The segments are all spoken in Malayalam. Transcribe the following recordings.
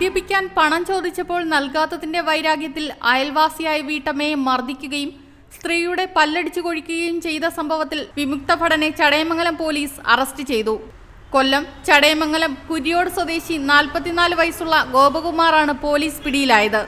മദ്യപിക്കാൻ പണം ചോദിച്ചപ്പോൾ നൽകാത്തതിന്റെ വൈരാഗ്യത്തിൽ അയൽവാസിയായ വീട്ടമ്മയെ മർദ്ദിക്കുകയും സ്ത്രീയുടെ പല്ലടിച്ചു കൊഴിക്കുകയും ചെയ്ത സംഭവത്തിൽ വിമുക്ത ഭടനെ ചടയമംഗലം പോലീസ് അറസ്റ്റ് ചെയ്തു. കൊല്ലം ചടയമംഗലം കുരിയോട് സ്വദേശി നാൽപ്പത്തിനാല് വയസ്സുള്ള ഗോപകുമാറാണ് പോലീസ് പിടിയിലായത്.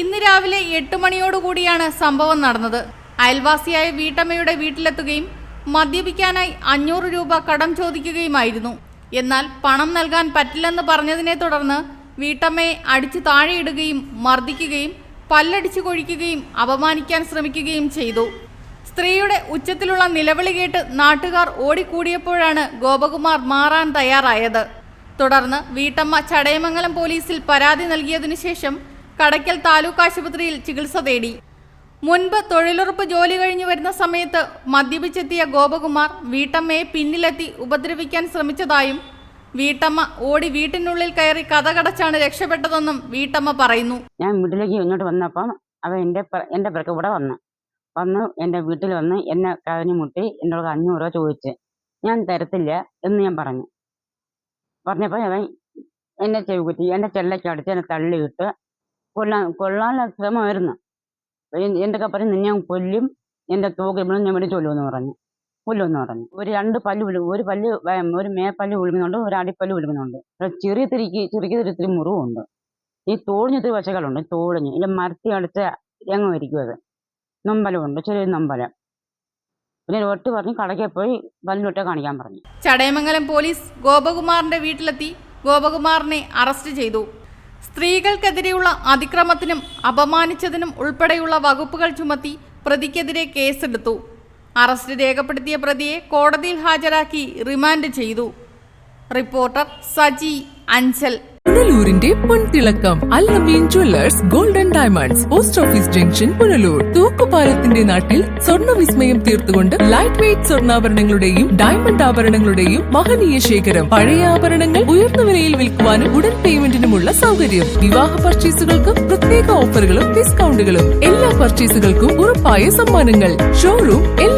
ഇന്ന് രാവിലെ എട്ട് മണിയോടുകൂടിയാണ് സംഭവം നടന്നത്. അയൽവാസിയായ വീട്ടമ്മയുടെ വീട്ടിലെത്തുകയും മദ്യപിക്കാനായി അഞ്ഞൂറ് രൂപ കടം ചോദിക്കുകയുമായിരുന്നു. എന്നാൽ പണം നൽകാൻ പറ്റില്ലെന്ന് പറഞ്ഞതിനെ തുടർന്ന് വീട്ടമ്മയെ അടിച്ചു താഴെയിടുകയും മർദ്ദിക്കുകയും പല്ലടിച്ചു കൊഴിക്കുകയും അപമാനിക്കാൻ ശ്രമിക്കുകയും ചെയ്തു. സ്ത്രീയുടെ ഉച്ചത്തിലുള്ള നിലവിളി കേട്ട് നാട്ടുകാർ ഓടിക്കൂടിയപ്പോഴാണ് ഗോപകുമാർ മാറാൻ തയ്യാറായത്. തുടർന്ന് വീട്ടമ്മ ചടയമംഗലം പോലീസിൽ പരാതി നൽകിയതിനു ശേഷം കടയ്ക്കൽ താലൂക്ക് ആശുപത്രിയിൽ ചികിത്സ തേടി. മുൻപ് തൊഴിലുറപ്പ് ജോലി കഴിഞ്ഞു വരുന്ന സമയത്ത് മദ്യപിച്ചെത്തിയ ഗോപകുമാർ വീട്ടമ്മയെ പിന്നിലെത്തി ഉപദ്രവിക്കാൻ ശ്രമിച്ചതായും വീട്ടമ്മ ഓടി വീട്ടിനുള്ളിൽ കയറി കഥകടച്ചാണ് രക്ഷപ്പെട്ടതെന്നും വീട്ടമ്മ പറയുന്നു. ഞാൻ വീട്ടിലേക്ക് ഇങ്ങോട്ട് വന്നപ്പം അവ എന്റെ എന്റെ പിറക്ക് ഇവിടെ വന്നു വന്ന് എന്റെ വീട്ടിൽ വന്ന് എന്നെ കരഞ്ഞു മുട്ടി എന്നോട് അഞ്ഞൂറ് രൂപ ചോദിച്ച്. ഞാൻ തരത്തില്ല എന്ന് ഞാൻ പറഞ്ഞു. പറഞ്ഞപ്പോൾ അവൻ എന്നെ ചെവി കുത്തി എന്റെ ചെല്ലയ്ക്ക് അടിച്ച് എന്നെ തള്ളിയിട്ട് കൊല്ലാൻ കൊള്ളാനുള്ള ശ്രമമായിരുന്നു. എന്റെ പറഞ്ഞ് നിന്നെ കൊല്ലും എന്റെ തോക്ക് ഇവിടെ ഞാൻ വേണ്ടി ചൊല്ലുമെന്ന് പറഞ്ഞു. കൊല്ലുമെന്ന് പറഞ്ഞു. ഒരു രണ്ട് പല്ല് വിളി ഒരു പല്ല് ഒരു മേപ്പല്ല് വിളിക്കുന്നുണ്ട് ഒരു അടിപ്പല്ല് വിളിക്കുന്നുണ്ട്. ചെറിയ തിരിക്ക് ചെറിയ ഇത്തിരി മുറിവുണ്ട്. ഈ തോളിഞ്ഞൊത്തിരി വശകളുണ്ട് തോളിഞ്ഞ് ഇല്ല മരത്തി അടിച്ച രംഗം ഇരിക്കും അത്. നൊമ്പലമുണ്ട് ചെറിയൊരു നൊമ്പലം. പിന്നെ ഒട്ട് പറഞ്ഞ് കടയ്ക്ക് പോയി പല്ലുവിട്ടെ കാണിക്കാൻ പറഞ്ഞു. ചടയമംഗലം പോലീസ് ഗോപകുമാറിന്റെ വീട്ടിലെത്തി ഗോപകുമാറിനെ അറസ്റ്റ് ചെയ്തു. സ്ത്രീകൾക്കെതിരെയുള്ള അതിക്രമത്തിനും അപമാനിച്ചതിനും ഉൾപ്പെടെയുള്ള വകുപ്പുകൾ ചുമത്തി പ്രതിക്കെതിരെ കേസെടുത്തു. അറസ്റ്റ് രേഖപ്പെടുത്തിയ പ്രതിയെ കോടതിയിൽ ഹാജരാക്കി റിമാൻഡ് ചെയ്തു. റിപ്പോർട്ടർ സജി അഞ്ചൽ. പുനലൂരിന്റെ പൊൻതിളക്കം Allameen jewellers golden diamonds post office junction Punalur തൂക്കുപാലത്തിന്റെ നാട്ടിൽ സ്വർണ വിസ്മയം തീർത്തുകൊണ്ട് ലൈറ്റ് വെയ്റ്റ് സ്വർണാഭരണങ്ങളുടെയും ഡയമണ്ട് ആഭരണങ്ങളുടെയും മഹനീയ ശേഖരം പഴയ ആഭരണങ്ങൾ ഉയർന്ന വിലയിൽ വിൽക്കുവാനും ഉടൻ പേയ്മെന്റിനുമുള്ള സൗകര്യം. വിവാഹ പർച്ചേസുകൾക്ക് പ്രത്യേക ഓഫറുകളും ഡിസ്കൗണ്ടുകളും എല്ലാ പർച്ചേസുകൾക്കും ഉറപ്പായ സമ്മാനങ്ങൾ. ഷോറൂം എല്ലാ